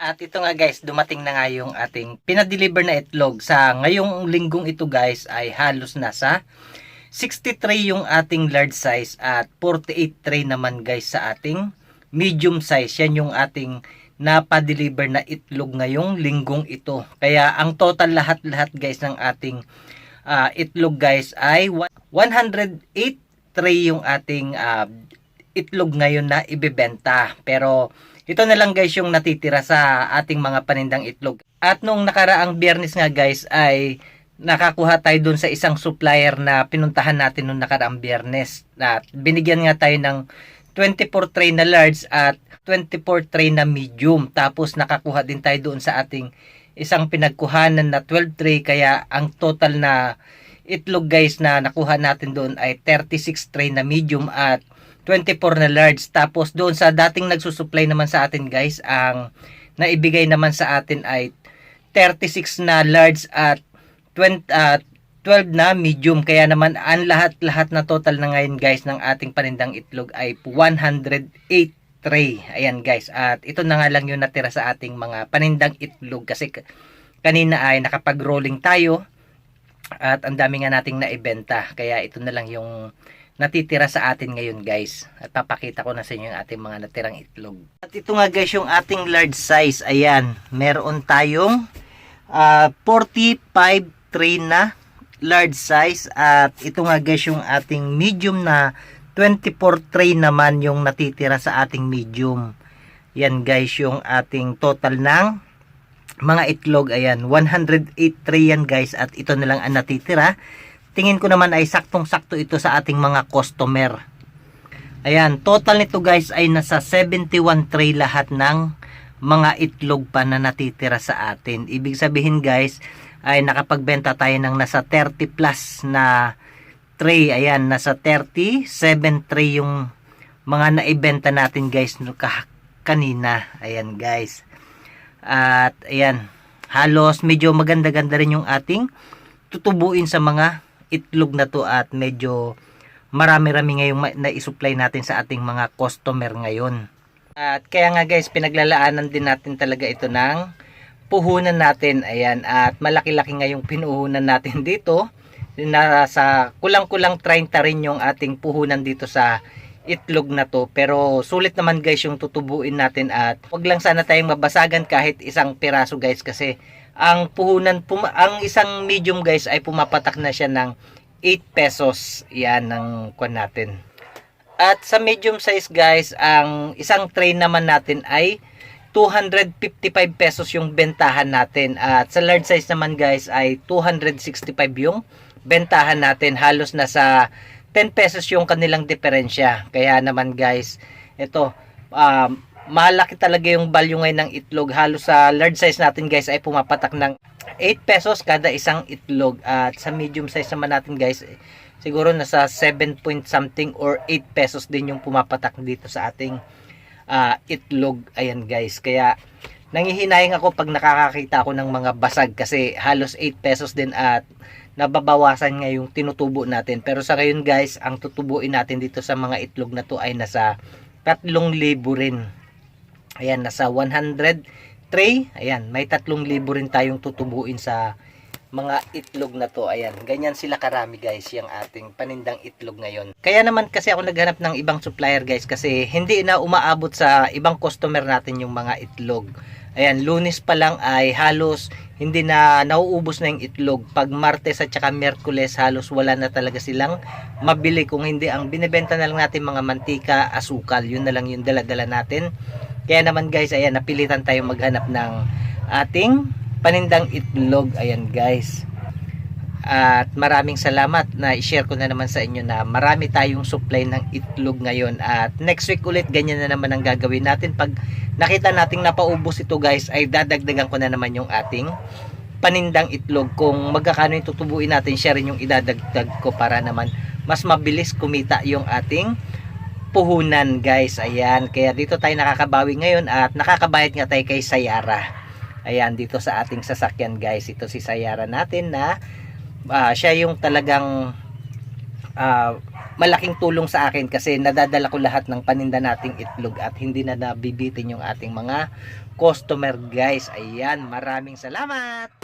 At ito nga guys, dumating na nga yung ating pinadeliver na itlog. Sa ngayong linggong ito guys ay halos nasa 63 yung ating large size at 48 tray naman guys sa ating medium size. Yan yung ating napadeliver na itlog ngayong linggong ito. Kaya ang total lahat-lahat guys ng ating ah, itlog guys ay wa- 108 tray yung ating ah, itlog ngayon na ibebenta. Pero ito na lang guys yung natitira sa ating mga panindang itlog. At nung nakaraang biyernes nga guys ay nakakuha tayo dun sa isang supplier na pinuntahan natin nung nakaraang biyernes. At binigyan nga tayo ng 24 tray na large at 24 tray na medium. Tapos nakakuha din tayo doon sa ating isang pinagkuhanan na 12 tray. Kaya ang total na itlog guys na nakuha natin doon ay 36 tray na medium at 24 na large. Tapos doon sa dating nagsusupply naman sa atin guys, ang naibigay naman sa atin ay 36 na large at 20, ah, 12 na medium. Kaya naman ang lahat-lahat na total na ngayon guys ng ating panindang itlog ay 108 tray. Ayan guys. At ito na nga lang yung natira sa ating mga panindang itlog kasi kanina ay nakapag-rolling tayo at ang dami nga nating naibenta. Kaya ito na lang yung natitira sa atin ngayon guys. At papakita ko na sa inyo yung ating mga natirang itlog. At ito nga guys yung ating large size. Ayan, meron tayong ah, 45 tray na large size. At ito nga guys yung ating medium na 24 tray naman yung natitira sa ating medium. Yan guys yung ating total ng mga itlog. Ayan, 108 tray yan guys. At ito na lang ang natitira tingin ko naman ay saktong-sakto ito sa ating mga customer. Ayan, total nito guys ay nasa 71 tray lahat ng mga itlog pa na natitira sa atin. Ibig sabihin guys, ay nakapagbenta tayo ng nasa 30 plus na tray. Ayan, nasa 37 tray yung mga naibenta natin guys kanina. Ayan guys. At ayan, halos medyo maganda-ganda rin yung ating tutubuin sa mga itlog na to at medyo marami-rami ngayong na-supply natin sa ating mga customer ngayon. At kaya nga guys, pinaglalaanan din natin talaga ito ng puhunan natin. Ayan, at malaki-laki ngayong pinuhunan natin dito. Na sa kulang-kulang 30 rin yung ating puhunan dito sa itlog na to. Pero sulit naman guys yung tutubuin natin at wag lang sana tayong mabasagan kahit isang piraso guys kasi ang puhunan, puma- ang isang medium guys ay pumapatak na siya ng 8 pesos. Yan ang kwan natin. At sa medium size guys, ang isang tray naman natin ay 255 pesos yung bentahan natin. At sa large size naman guys ay 265 yung bentahan natin. Halos nasa 10 pesos yung kanilang diferensya. Kaya naman guys, ito, um, malaki talaga yung value ngayon ng itlog. Halos sa large size natin guys ay pumapatak ng 8 pesos kada isang itlog. At sa medium size naman natin guys, eh, siguro nasa 7 point something or 8 pesos din yung pumapatak dito sa ating ah, itlog. Ayan guys, kaya nangihinayang ako pag nakakakita ako ng mga basag kasi halos 8 pesos din at nababawasan nga yung tinutubo natin. Pero sa ngayon guys, ang tutubuin natin dito sa mga itlog na to ay nasa 3,000 rin. Ayan, nasa 100 tray. Ayan, may 3,000 rin tayong tutubuin sa mga itlog na to. Ayan, ganyan sila karami guys, yung ating panindang itlog ngayon. Kaya naman kasi ako naghanap ng ibang supplier guys kasi hindi na umaabot sa ibang customer natin yung mga itlog. Ayan, lunes pa lang ay halos hindi na nauubos na yung itlog. Pag Martes at saka Merkules halos wala na talaga silang mabili. Kung hindi, ang binibenta na lang natin mga mantika, asukal. Yun na lang yung dala-dala natin. Kaya naman guys, ayan, napilitan tayo maghanap ng ating panindang itlog. Ayan guys. At maraming salamat na i-share ko na naman sa inyo na marami tayong supply ng itlog ngayon. At next week ulit, ganyan na naman ang gagawin natin. Pag nakita nating napaubos ito guys, ay dadagdagan ko na naman yung ating panindang itlog. Kung magkakano yung tutubuin natin, siya rin yung idadagdag ko para naman mas mabilis kumita yung ating puhunan guys. Ayan, kaya dito tayo nakakabawi ngayon at nakakabayad nga tayo kay Sayara. Ayan, dito sa ating sasakyan guys. Ito si Sayara natin na ah, siya yung talagang ah, malaking tulong sa akin kasi nadadala ko lahat ng paninda nating itlog at hindi na nabibitin yung ating mga customer guys. Ayan, maraming salamat!